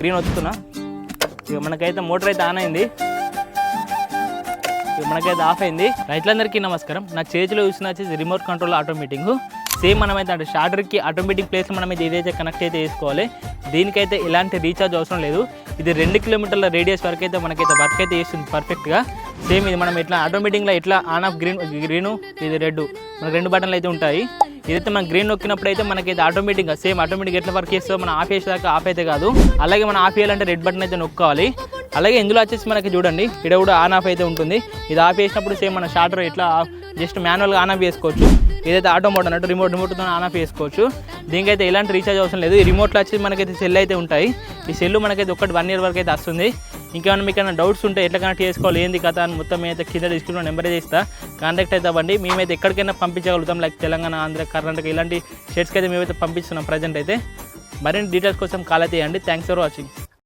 Green వస్తున్నా. ఇక మనకైతే మోటార్ అయితే ఆన్ అయింది. ఇక మనకైతే ఆఫ్ అయింది. రైతులందరికీ నమస్కారం. నా చేతిలో చూసిన వచ్చేసి రిమోట్ కంట్రోల్ ఆటోమేటింగ్ సేమ్ మనమైతే అంటే షార్టర్కి ఆటోమేటిక్ ప్లేస్లో మనం అయితే కనెక్ట్ అయితే చేసుకోవాలి దీనికైతే ఎలాంటి రీఛార్జ్ అవసరం లేదు. ఇది రెండు కిలోమీటర్ల రేడియస్ వరకు అయితే మనకైతే వర్క్ అయితే చేస్తుంది పర్ఫెక్ట్గా సేమ్ ఇది మనం ఎట్లా ఆటోమేటిక్గా ఎట్లా ఆన్ ఆఫ్ గ్రీన్ గ్రీను ఇది రెడ్ మనకు రెండు బటన్లు అయితే ఉంటాయి. ఇదైతే మనం గ్రీన్ నొక్కినప్పుడు అయితే మనకైతే ఆటోమేటిక్గా సేమ్ ఆటోమేటిక్ ఎట్లా వర్క్ చేస్తుందో మనం ఆఫ్ చేసేదాకా ఆఫ్ అయితే కాదు. అలాగే మనం ఆఫ్ చేయాలంటే రెడ్ బటన్ అయితే నొక్కాలి. అలాగే ఇందులో వచ్చేసి మనకి చూడండి ఇక్కడ కూడా ఆన్ ఆఫ్ అయితే ఉంటుంది. ఇది ఆఫ్ చేసినప్పుడు సేమ్ మన షార్టర్ ఇట్లా జస్ట్ మాన్యువల్గా ఆన్ ఆఫ్ చేసుకోవచ్చు. ఇదైతే ఆటో మోడ్ అన్నట్టు రిమోట్ రిమోట్తో ఆన్ ఆఫ్ చేసుకోవచ్చు. దీనికైతే ఎలాంటి రీఛార్జ్ అవసరం లేదు. ఈ రిమోట్లో వచ్చి మనకైతే సెల్ అయితే ఉంటాయి. ఈ సెల్ మనకైతే ఒకటి వన్ ఇయర్ వరకు అయితే వస్తుంది. ఇంకేమైనా మీకు ఏమైనా డౌట్స్ ఉంటే ఎట్లా కనెక్ట్ చేసుకోవాలి ఏంది కథ అని మొత్తం అయితే కింద డిస్క్రిప్షన్ నెంబర్ ఇస్తా. కాంటాక్ట్ అయితే అవ్వండి. మేమైతే ఎక్కడికైనా పంపించగలుగుతాం లైక్ తెలంగాణ ఆంధ్ర కర్ణాటక ఇలాంటి స్టేట్స్కి అయితే మేమైతే పంపిస్తున్నాం ప్రజెంట్ అయితే. మరిన్ని డీటెయిల్స్ కోసం కాల్ అయితే చేయండి. Thanks for watching